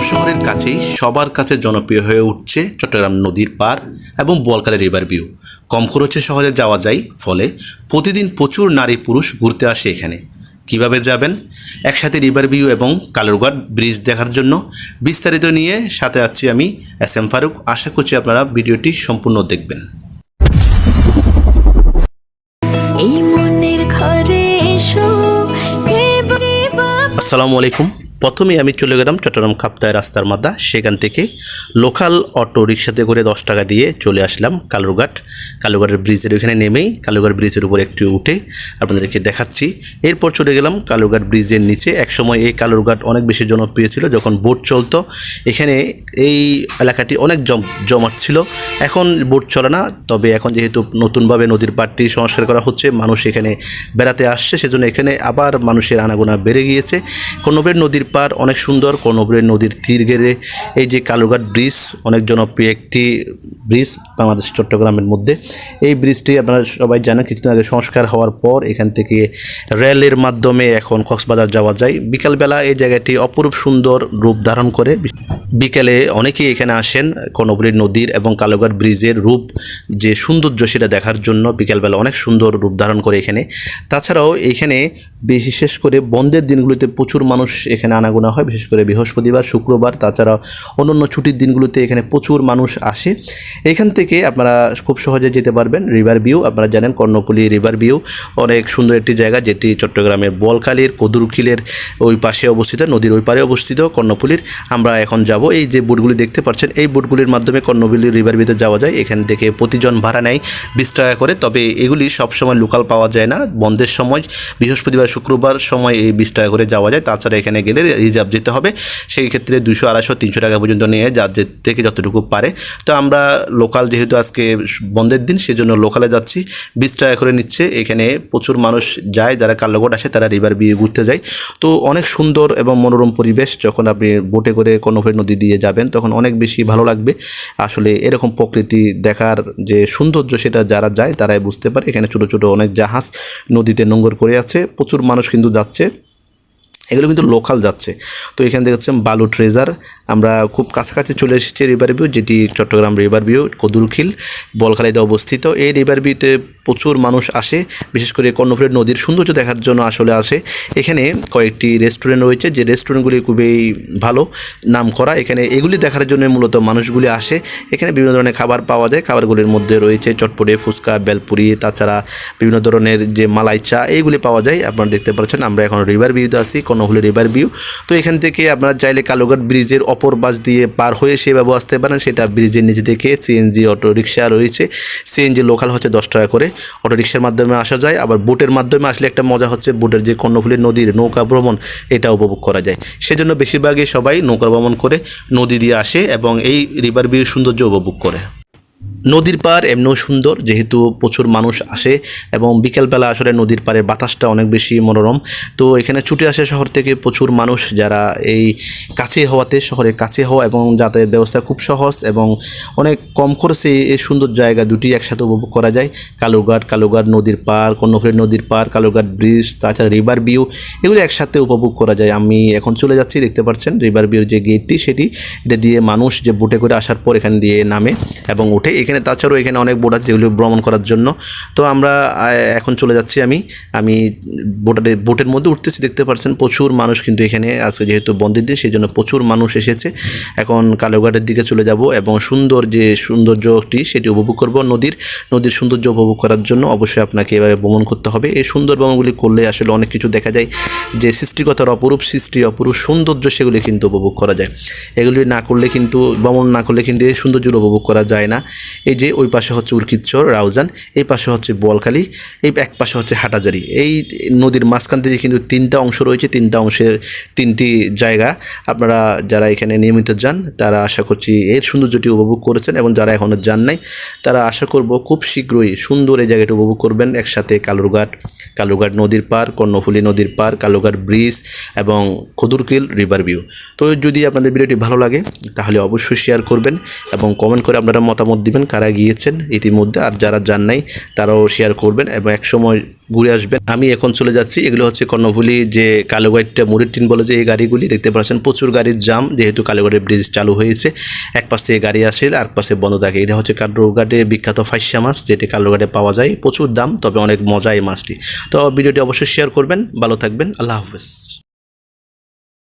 চট্টগ্রাম শহরের কাছেই সবার কাছে জনপ্রিয় হয়ে উঠছে চট্টগ্রাম নদীর পার এবং বলকালে রিভার ভিউ। কম খরচে সহজে যাওয়া যায় ফলে প্রতিদিন প্রচুর নারী পুরুষ ঘুরতে আসে এখানে। কীভাবে যাবেন? একসাথে রিভার ভিউ এবং কালুরঘাট ব্রিজ দেখার জন্য বিস্তারিত নিয়ে সাথে আছি আমি এস এম ফারুক। আশা করছি আপনারা ভিডিওটি সম্পূর্ণ দেখবেন। আসসালামু আলাইকুম। প্রথমে আমি চলে গেলাম চট্টগ্রাম খাপ্তায় রাস্তার মাথা সেখান থেকে লোকাল অটো রিক্সাতে করে দশ টাকা দিয়ে চলে আসলাম কালুরঘাট। কালুরঘাটের ব্রিজের ওখানে নেমেই কালুরঘাট ব্রিজের উপর একটু উঠে আপনাদেরকে দেখাচ্ছি। এরপর চলে গেলাম কালুরঘাট ব্রিজের নিচে। একসময় এই কালুরঘাট অনেক বেশি জনপ্রিয় ছিল যখন বোট চলতো। এখানে এই এলাকাটি অনেক জম জমাট ছিল। এখন বোট চলে না। তবে এখন যেহেতু নতুনভাবে নদীর পাড়টি সংস্কার করা হচ্ছে, মানুষ এখানে বেড়াতে আসছে। সেজন্য এখানে আবার মানুষের আনাগোনা বেড়ে গিয়েছে। কর্ণবের নদীর পাড় অনেক সুন্দর কর্ণবের নদীর তীর ঘেরে এই যে কালুঘাট ব্রিজ, অনেক জনপ্রিয় একটি ব্রিজ বাংলাদেশ চট্টগ্রামের মধ্যে। এই ব্রিজটি আপনারা সবাই জানেন, কিছুদিন আগে সংস্কার হওয়ার পর এখান থেকে রেলের মাধ্যমে এখন কক্সবাজার যাওয়া যায়। বিকালবেলা এই জায়গাটি অপরূপ সুন্দর রূপ ধারণ করে। বিকেলে অনেকেই এখানে আসেন কর্ণবরী নদীর এবং কালুঘাট ব্রিজের রূপ যে সৌন্দর্য সেটা দেখার জন্য। বিকেলবেলা অনেক সুন্দর রূপ ধারণ করে এখানে। তাছাড়াও এখানে বিশেষ করে বন্ধের দিনগুলিতে প্রচুর মানুষ এখানে আনাগোনা হয়, বিশেষ করে বৃহস্পতিবার, শুক্রবার তাছাড়া অন্যান্য ছুটির দিনগুলোতে এখানে প্রচুর মানুষ আসে। এখান থেকে আপনারা খুব সহজে যেতে পারবেন, রিভার ভিউ। আপনারা জানেন কর্ণফুলী রিভার ভিউ, অনেক সুন্দর একটি জায়গা যেটি চট্টগ্রামের বলকালির কদুরখিলের ওই পাশে অবস্থিত, নদীর ওই পারে অবস্থিত কর্ণফুলীর আমরা এখন যাব, এই যে বোটগুলি দেখতে পাচ্ছেন, এই বোটগুলির মাধ্যমে কর্ণফুলী রিভার ভিউতে যাওয়া যায়। এখান থেকে প্রতিজন ভাড়া নেয় বিশ টাকা করে, তবে এগুলি সবসময় লোকাল পাওয়া যায় না। বন্ধের সময়, বৃহস্পতিবার, শুক্রবার সময় এই বিশ টাকা করে যাওয়া যায়। তাছাড়া এখানে গেলে রিজার্ভ যেতে হবে, সেই ক্ষেত্রে দুশো আড়াইশো, তিনশো টাকা পর্যন্ত নিয়ে যার থেকে যতটুকু পারে। তো আমরা লোকাল যেহেতু আজকে বন্ধের দিন, সেজন্য লোকালে যাচ্ছি বিশ টাকা করে নিচ্ছে। এখানে প্রচুর মানুষ যায়, যারা কাল্লগড় আসে, তারা রিভার বিয়ে ঘুরতে যায়। তো অনেক সুন্দর এবং মনোরম পরিবেশ, যখন আপনি বোটে করে কর্ণফের নদী দিয়ে যাবেন, তখন অনেক বেশি ভালো লাগবে। আসলে এরকম প্রকৃতি দেখার যে সৌন্দর্য সেটা যারা যায়, তারাই বুঝতে পারে। এখানে ছোটো ছোটো অনেক জাহাজ নদীতে নোঙ্গর করে আছে। প্রচুর মানুষ কিন্তু যাচ্ছে। এগুলো কিন্তু লোকাল যাচ্ছে। তো এখানে হচ্ছে বালু ট্রেজার আমরা খুব কাছাকাছি চলে এসেছি রিভার ভিউ যেটি চট্টগ্রাম রিভার ভিউ কদুরখিল, বলখালিতে অবস্থিত। এই রিভার ভিউতে প্রচুর মানুষ আসে, বিশেষ করে কর্ণফুলের নদীর সৌন্দর্য দেখার জন্য আসলে আসে। এখানে কয়েকটি রেস্টুরেন্ট রয়েছে, যে রেস্টুরেন্টগুলি খুবই ভালো নাম করা এখানে এগুলি দেখার জন্য মূলত মানুষগুলি আসে। এখানে বিভিন্ন ধরনের খাবার পাওয়া যায়। খাবারগুলির মধ্যে রয়েছে চটপটে, ফুচকা, বেলপুরি, তাছাড়া বিভিন্ন ধরনের যে মালাই চা, এইগুলি পাওয়া যায়। আপনারা দেখতে পাচ্ছেন, আমরা এখন রিভার ভিউতে আছি কর্ণফুলি রিভার ভিউ তো এখান থেকে আপনারা চাইলে কালুঘাট ব্রিজের অপর বাস দিয়ে পার হয়ে সেভাবে আসতে পারেন। সেটা ব্রিজের নিচে থেকে সিএনজি রিক্সা রয়েছে। সিএনজি লোকাল হচ্ছে দশ টাকা করে। অটো রিক্সার মাধ্যমে আসা যায়। আবার বোটের মাধ্যমে আসলে একটা মজা হচ্ছে বোটের যে কর্ণফুলী নদীর নৌকা ভ্রমণ, এটা উপভোগ করা যায়। সেজন্য বেশিরভাগই সবাই নৌকা ভ্রমণ করে নদী দিয়ে আসে এবং এই রিভার ভিউ সৌন্দর্য উপভোগ করে। নদীর পাড় এমনিও সুন্দর, যেহেতু প্রচুর মানুষ আসে এবং বিকেলবেলা আসলে নদীর পাড়ের বাতাসটা অনেক বেশি মনোরম। তো এখানে ছুটে আসে শহর থেকে প্রচুর মানুষ যারা এই কাছে হওয়াতে, শহরের কাছে হওয়া এবং যাতায়াত ব্যবস্থা খুব সহজ এবং অনেক কম খরচে এই সুন্দর জায়গা দুটি একসাথে উপভোগ করা যায়। কালুঘাট কালুঘাট নদীর পার কর্ণফুলী নদীর পার কালুঘাট ব্রিজ, তাছাড়া রিভার ভিউ, এগুলো একসাথে উপভোগ করা যায়। আমি এখন চলে যাচ্ছি, দেখতে পাচ্ছেন রিভার ভিউর যে গেটটি, সেটি, এটা দিয়ে মানুষ যে বোটে করে আসার পর এখান দিয়ে নামে এবং ওঠে। এখানে, তাছাড়াও এখানে অনেক বোট আছে যেগুলো ভ্রমণ করার জন্য। তো আমরা এখন চলে যাচ্ছি আমি। আমি বোটের বোটের মধ্যে উঠতেছি, দেখতে পাচ্ছেন প্রচুর মানুষ কিন্তু এখানে আছে যেহেতু বন্দির দিন, সেই জন্য প্রচুর মানুষ এসেছে। এখন কালোঘাটের দিকে চলে যাব এবং সুন্দর যে সৌন্দর্যটি, সেটি উপভোগ করব নদীর। নদীর সৌন্দর্য উপভোগ করার জন্য অবশ্যই আপনাকে এভাবে ভ্রমণ করতে হবে। এই সুন্দর ভ্রমণগুলি করলে আসলে অনেক কিছু দেখা যায়। যে সৃষ্টিকতার অপরূপ সৃষ্টি, অপরূপ সৌন্দর্য, সেগুলি কিন্তু উপভোগ করা যায়। এগুলি না করলে কিন্তু, ভ্রমণ না করলে কিন্তু এই সৌন্দর্য উপভোগ করা যায় না। এই যে ওই পাশে হচ্ছে উর্কিচ্চর রাউজান, এই পাশে হচ্ছে বোয়ালখালী, এই এক পাশে হচ্ছে হাটাজারি। এই নদীর মাঝখান থেকে কিন্তু তিনটা অংশ রয়েছে, তিনটা অংশের তিনটি জায়গা। আপনারা যারা এখানে নিয়মিত যান, তারা আশা করছি এর সৌন্দর্যটি উপভোগ করেছেন এবং যারা এখনও যান নাই, তারা আশা করব খুব শীঘ্রই সুন্দর এই জায়গাটি উপভোগ করবেন। একসাথে কালুরঘাট কালুঘাট নদীর পার, কর্ণফুলী নদীর পার কালুঘাট ব্রিজ এবং খদুরকিল রিভার ভিউ। তো যদি আপনাদের ভিডিওটি ভালো লাগে, তাহলে অবশ্যই শেয়ার করবেন এবং কমেন্ট করে আপনারা মতামত দিবেন। কারা গিয়েছেন ইতিমধ্যে, আর যারা যান নাই তারাও শেয়ার করবেন এবং এক সময় ঘুরে আসবেন। আমি এখন চলে যাচ্ছি, এগুলো হচ্ছে কর্ণফুলি যে কালোগাইটটা মুড়ির টিন বলে যে এই গাড়িগুলি, দেখতে পাচ্ছেন প্রচুর গাড়ির জাম, যেহেতু কালোগাড়ের ব্রিজ চালু হয়েছে। এক পাশ থেকে গাড়ি আসে, আর পাশে বন্ধ থাকে। এটা হচ্ছে কালোঘাটে বিখ্যাত ফাইসা মাছ, যেটি কালোঘাটে পাওয়া যায়। প্রচুর দাম, তবে অনেক মজা এই মাছটি। তো ভিডিওটি অবশ্যই শেয়ার করবেন। ভালো থাকবেন। আল্লাহ হাফেজ।